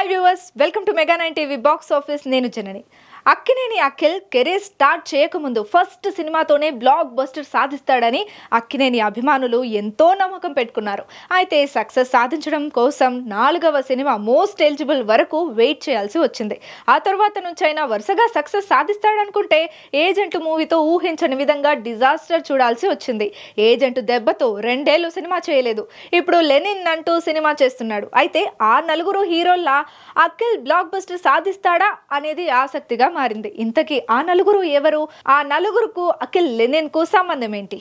Hi viewers welcome to mega nine TV box office నేను Janani. Akkineni Akhil career start చేయకముందు first సినిమాతోనే blockbuster సాధిస్తాడని అక్కినేని అభిమానులు ఎంతో నమ్మకం పెట్టుకున్నారు. అయితే సక్సెస్ సాధించడం కోసం నాలుగవ సినిమా మోస్ట్ ఎలిజిబుల్ వరకు వెయిట్ చేయాల్సి వచ్చింది. ఆ తర్వాత నుంచైనా వరుసగా సక్సెస్ సాధిస్తాడనుకుంటే ఏజెంట్ మూవీతో ఊహించని విధంగా డిజాస్టర్ చూడాల్సి వచ్చింది. ఏజెంట్ దెబ్బతో రెండేళ్ళు సినిమా చేయలేదు. ఇప్పుడు లెనిన్ అంటూ సినిమా చేస్తున్నాడు. అయితే ఆ నలుగురు హీరోల్లా అఖిల్ బ్లాక్ బస్టర్ సాధిస్తాడా అనేది ఆసక్తిగా మారింది. ఇంతకీ ఆ నలుగురు ఎవరు? ఆ నలుగురుకు అఖిల్ లెనిన్కు సంబంధం ఏంటి?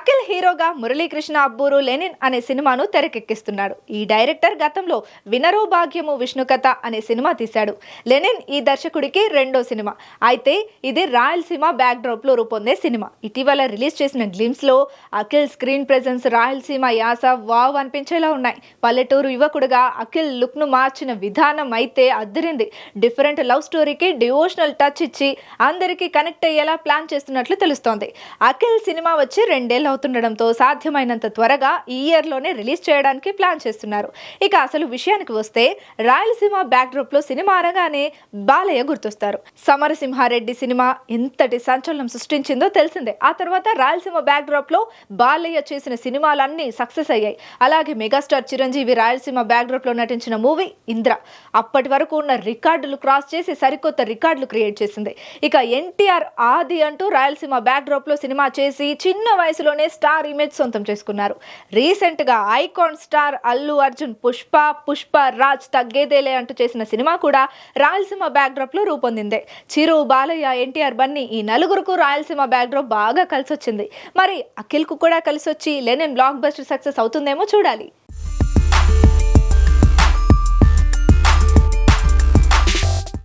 అఖిల్ హీరోగా మురళీకృష్ణ అబ్బూరు లెనిన్ అనే సినిమాను తెరకెక్కిస్తున్నాడు. ఈ డైరెక్టర్ గతంలో వినరో భాగ్యము విష్ణుకథ అనే సినిమా తీశాడు. లెనిన్ ఈ దర్శకుడికి రెండో సినిమా. అయితే ఇది రాయలసీమ బ్యాక్డ్రాప్లో రూపొందే సినిమా. ఇటీవల రిలీజ్ చేసిన గ్లిమ్స్లో అఖిల్ స్క్రీన్ ప్రెజెన్స్ రాయలసీమ యాస వావ్ అనిపించేలా ఉన్నాయి. పల్లెటూరు యువకుడుగా అఖిల్ లుక్ను మార్చిన విధానం అయితే అద్దరింది. డిఫరెంట్ లవ్ స్టోరీకి డివోషనల్ టచ్ ఇచ్చి అందరికీ కనెక్ట్ అయ్యేలా ప్లాన్ చేస్తున్నట్లు తెలుస్తోంది. అఖిల్ సినిమా వచ్చి రెండేళ్ళు అవుతుండడంతో సాధ్యమైనంత త్వరగా ఈ ఇయర్లోనే రిలీజ్ చేయడానికి ప్లాన్ చేస్తున్నారు. ఇక అసలు విషయానికి వస్తే రాయలసీమ బ్యాక్డ్రాప్లో సినిమా అనగానే బాలయ్య గుర్తొస్తారు. సమరసింహారెడ్డి సినిమా ఎంతటి సంచలనం సృష్టించిందో తెలిసిందే. ఆ తర్వాత రాయలసీమ బ్యాక్డ్రాప్లో బాలయ్య చేసిన సినిమాలన్నీ సక్సెస్ అయ్యాయి. అలాగే మెగాస్టార్ చిరంజీవి రాయలసీమ బ్యాక్డ్రాప్లో నటించిన మూవీ ఇంద్ర. అప్పటి వరకు ఉన్న రికార్డులు క్రాస్ చేసి సరికొత్త రికార్డులు క్రియేట్ చేసింది. ఇక ఎన్టీఆర్ ఆది అంటూ రాయలసీమ బ్యాక్డ్రాప్లో సినిమా చేసి చిన్న వయసులోనే స్టార్ ఇమేజ్ సొంతం చేసుకున్నారు. రీసెంట్గా ఐకాన్ స్టార్ అల్లు అర్జున్ పుష్ప పుష్ప రాజ్ తగ్గేదేలే అంటూ చేసిన సినిమా కూడా రాయలసీమ బ్యాక్డ్రాప్లో రూపొందిందే. చిరు బాలయ్య ఎన్టీఆర్ బన్నీ ఈ నలుగురుకు రాయలసీమ బ్యాక్డ్రాప్ బాగా కలిసొచ్చింది. మరి అఖిల్కు కూడా కలిసొచ్చి లెనిన్ బ్లాక్ బస్టర్ సక్సెస్ అవుతుందేమో చూడాలి.